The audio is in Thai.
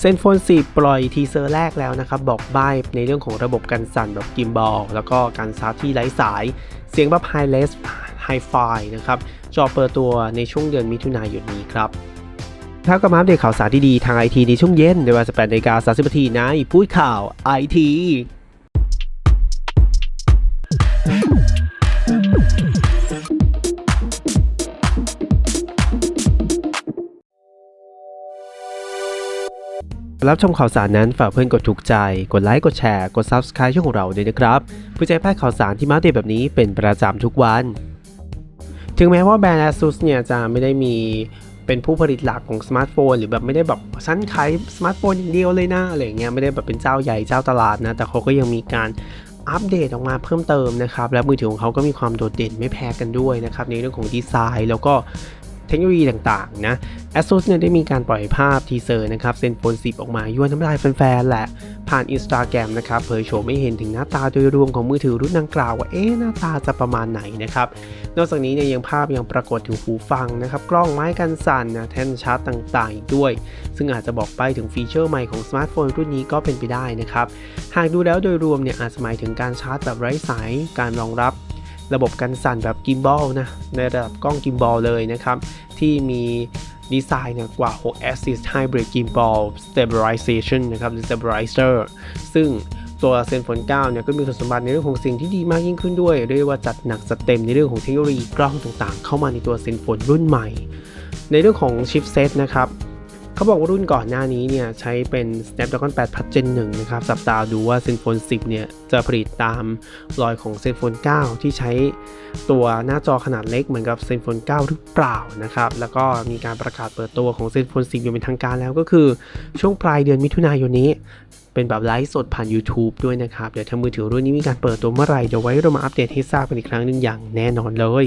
เซนโฟน10ปล่อยทีเซอร์แรกแล้วนะครับบอกใบ้ในเรื่องของระบบการสั่นแบบกิมบอลแล้วก็การชาร์จที่ไร้สาย เสียงแบบไฮเลสไฮไฟนะครับจอเปิดตัวในช่วงเดือนมิถุนายนนี้ครับถ้าก็มาอัปเดตข่าวสารที่ดีทางไอทีในช่วงเย็นในเวลา18นาฬิกา30นาทีในพูดข่าวไอที รับชมข่าวสารนั้นฝากเพื่อนกดถูกใจ กดไลค์ กดแชร์ กด Subscribe ช่องของเราด้วยนะครับเพื่อจะให้พลาดข่าวสารที่มาเดตแบบนี้เป็นประจำทุกวัน ถึงแม้ว่าแบรนด์ ASUS เนี่ยจะไม่ได้มีเป็นผู้ผลิตหลักของสมาร์ทโฟน หรือแบบไม่ได้แบบชั้นขายสมาร์ทโฟนอย่างเดียวเลยนะอะไรเงี้ยไม่ได้แบบเป็นเจ้าใหญ่เจ้าตลาดนะ แต่เขาก็ยังมีการอัปเดตออกมาเพิ่มเติมนะครับ และมือถือของเขาก็มีความโดดเด่นไม่แพ้กันด้วยนะครับ ในเรื่องของดีไซน์ แล้วก็ เทคโนโลยีต่างๆนะ ASUS เนี่ยได้มีการปล่อยภาพทีเซอร์นะครับเซนโฟน 10 ออกมายั่วน้ำลายแฟนๆแหละ ผ่าน Instagram นะครับเผยโฉมไม่เห็นถึงหน้าตาโดยรวมของมือถือรุ่นดังกล่าวว่าเอ๊ะหน้าตาจะประมาณไหนนะครับ นอกจากนี้เนี่ยยังภาพยังปรากฏถึงหูฟังนะครับกล้องไม้กันสั่นนะแท่นชาร์จต่างๆอีกด้วย ซึ่งอาจจะบอกไปถึงฟีเจอร์ใหม่ของสมาร์ทโฟนรุ่นนี้ก็เป็นไปได้นะครับหากดูแล้วโดยรวมเนี่ยอาจจะหมายถึงการชาร์จแบบไร้สายการรองรับ ระบบกันสั่นแบบกิมบอลนะ ในระดับกล้องกิมบอลเลยนะครับ ที่มีดีไซน์เนี่ยกว่า 6 Axis Hybrid Gimbal Stabilization นะครับ Stabilizer ซึ่งตัว Zenfone 9เนี่ยก็มีคุณสมบัติในเรื่องของสิ่งที่ดีมากยิ่งขึ้นด้วย เรียกว่าจัดหนักจัดเต็มในเรื่องของเทคโนโลยีกล้องต่างๆ เข้ามาในตัว Zenfone รุ่นใหม่ ในเรื่องของชิปเซตนะครับ เขาบอกว่ารุ่นก่อนหน้านี้เนี่ยใช้เป็น Snapdragon 8 Plus Gen 1นะครับ สับตาดูว่า Zenfone 10 เนี่ยจะผลิตตามรอยของ Zenfone 9 ที่ใช้ตัวหน้าจอขนาดเล็กเหมือนกับ Zenfone 9 หรือเปล่านะครับ แล้วก็มีการประกาศเปิดตัวของ Zenfone 10 อย่างเป็นทางการแล้วก็คือช่วงปลายเดือนมิถุนายนนี้ เป็นแบบไลฟ์สดผ่าน YouTube ด้วยนะครับ เดี๋ยวถ้ามือถือรุ่นนี้มีการเปิดตัวเมื่อไหร่เดี๋ยวไว้เรามาอัปเดตให้ทราบกันอีกครั้งหนึ่งอย่างแน่นอนเลย